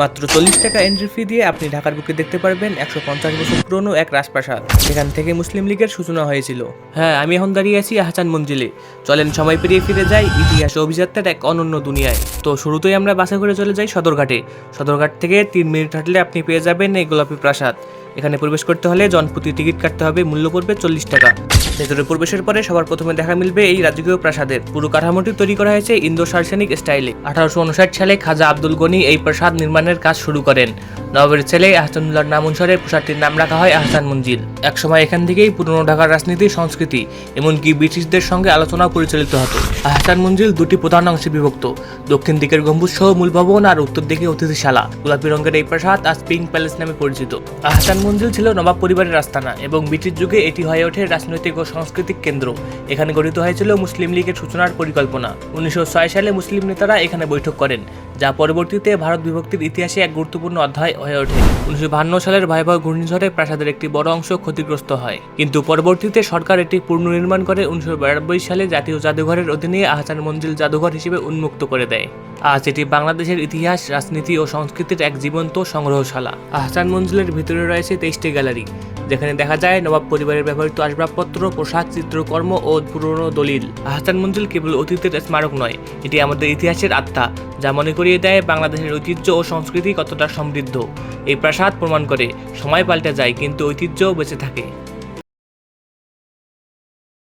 মাত্র চল্লিশ টাকা এন্ট্রি ফি দিয়ে আপনি ঢাকার বুকে দেখতে পারবেন একশো পঞ্চাশ বছর পুরনো এক রাজপ্রাসাদ। সেখান থেকে মুসলিম লীগের সূচনা হয়েছিল। হ্যাঁ আমি এখন দাঁড়িয়ে আছি আহসান মঞ্জিলে। চলেন সময় পেরিয়ে ফিরে যাই ইতিহাস অভিযাত্রার এক অনন্য দুনিয়ায়। তো শুরুতেই আমরা বাসে করে চলে যাই সদরঘাটে। সদরঘাট থেকে তিন মিনিট হাঁটলে আপনি পেয়ে যাবেন এই গোলাপি প্রাসাদ। এখানে প্রবেশ করতে হলে জনপ্রতি টিকিট কাটতে হবে, মূল্য পড়বে চল্লিশ টাকা। ভেতরে প্রবেশের পরে সবার প্রথমে দেখা মিলবে এই রাজকীয় প্রাসাদের। পুরো কাঠামোটি তৈরি করা হয়েছে ইন্দো সার্সেনিক স্টাইলে। আঠারোশো উনষাট সালে খাজা আব্দুল গনি এই প্রাসাদ নির্মাণের কাজ শুরু করেন। নবাবের ছেলে আহসানুল্লাহর নাম অনুসারে প্রাসাদটির নাম রাখা হয় আহসান মঞ্জিল। একসময় এখান থেকেই পুরনো ঢাকার রাজনীতি, সংস্কৃতি এমনকি ব্রিটিশদের সঙ্গে আলোচনা পরিচালিত হতো। আহসান মঞ্জিল দুটি প্রধান অংশে বিভক্ত। দক্ষিণ দিকের গম্বুজ সহ মূল ভবন আর উত্তর দিকে অতিথিশালা। গোলাপি রঙের এই প্রাসাদ আজ পিঙ্ক প্যালেস নামে পরিচিত। আহসান মঞ্জিল ছিল নবাব পরিবারের আস্তানা এবং ব্রিটিশ যুগে এটি হয়ে ওঠে রাজনৈতিক ও সাংস্কৃতিক কেন্দ্র। এখানে গঠিত হয়েছিল মুসলিম লীগের সূচনার পরিকল্পনা। উনিশশো ছয় সালে মুসলিম নেতারা এখানে বৈঠক করেন, যা পরবর্তীতে ভারত বিভক্তির ইতিহাসে এক গুরুত্বপূর্ণ অধ্যায় হয়ে ওঠে। উনিশশো সালের ভয়াবহ ঘূর্ণিঝড়ে প্রাসাদের একটি বড় অংশ ক্ষতিগ্রস্ত হয়। কিন্তু পরবর্তীতে সরকার এটি পুনর্নির্মাণ করে উনিশশো বিরানব্বই সালে জাতীয় জাদুঘরের অধীনে আহসান মঞ্জিল জাদুঘর হিসেবে উন্মুক্ত করে দেয়। আজ এটি বাংলাদেশের ইতিহাস, রাজনীতি ও সংস্কৃতির এক জীবন্ত সংগ্রহশালা। আহসান মঞ্জিলের ভিতরে রয়েছে তেইশটি গ্যালারি, যেখানে দেখা যায় নবাব পরিবারের ব্যবহৃত আসবাবপত্র, পোশাক, চিত্রকর্ম ও পুরনো দলিল। আহসান মঞ্জিল কেবল অতীতের স্মারক নয়, এটি আমাদের ইতিহাসের আত্মা, যা মনে করিয়ে দেয় বাংলাদেশের ঐতিহ্য ও সংস্কৃতি কতটা সমৃদ্ধ। এই প্রাসাদ প্রমাণ করে, সময় পাল্টে যায়, কিন্তু ঐতিহ্যও বেঁচে থাকে।